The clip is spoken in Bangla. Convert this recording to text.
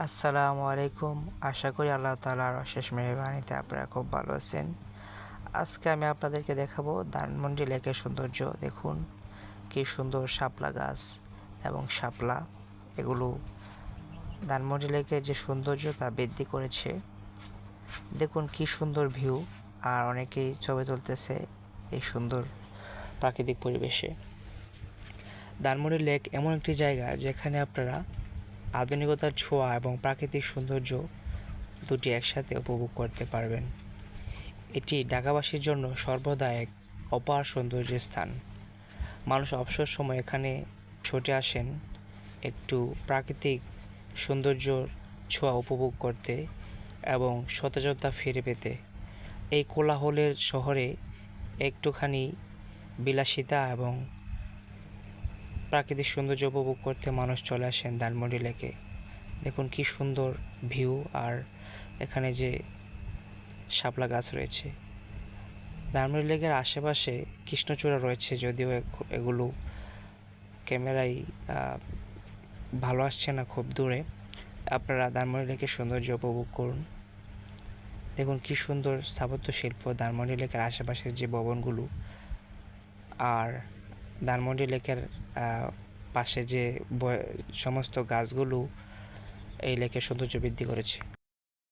আসসালামু আলাইকুম। আশা করি আল্লাহ তালার অশেষ মেহরবানিতে আপনারা খুব ভালো আছেন। আজকে আমি আপনাদেরকে দেখাবো ধানমন্ডি লেকের সৌন্দর্য। দেখুন, কি সুন্দর শাপলা গাছ এবং শাপলা। এগুলো ধানমন্ডি লেকের যে সৌন্দর্য তা বৃদ্ধি করেছে। দেখুন, কি সুন্দর ভিউ। আর অনেকেই ছবি তুলতেছে এই সুন্দর প্রাকৃতিক পরিবেশে। ধানমন্ডি লেক এমন একটি জায়গা যেখানে আপনারা আধুনিকতার ছোঁয়া এবং প্রাকৃতিক সৌন্দর্য দুটি একসাথে উপভোগ করতে পারবেন। এটি ঢাকাবাসীর জন্য সর্বদা এক অপার সৌন্দর্যের স্থান। মানুষ অবসর সময় এখানে ছুটে আসেন একটু প্রাকৃতিক সৌন্দর্যর ছোঁয়া উপভোগ করতে এবং সতেজতা ফিরে পেতে। এই কোলাহলের শহরে একটুখানি বিলাসিতা এবং প্রাকৃতিক সৌন্দর্য উপভোগ করতে মানুষ চলে আসেন ধানমন্ডি লেকে। দেখুন কি সুন্দর ভিউ আর এখানে যে শাপলা গাছ রয়েছে। ধানমন্ডি লেকের আশেপাশে কৃষ্ণচূড়া রয়েছে, যদিও এগ- এগুলো ক্যামেরায় ভালো আসছে না খুব দূরে। আপনারা ধানমন্ডি লেকের সৌন্দর্য উপভোগ করুন। দেখুন কি সুন্দর স্থাপত্য শিল্প ধানমন্ডি লেকের আশেপাশের যে ভবনগুলো আর ধানমন্ডি লেকের পাশে যে সমস্ত গাছগুলো এই লেকের সৌন্দর্য বৃদ্ধি করেছে।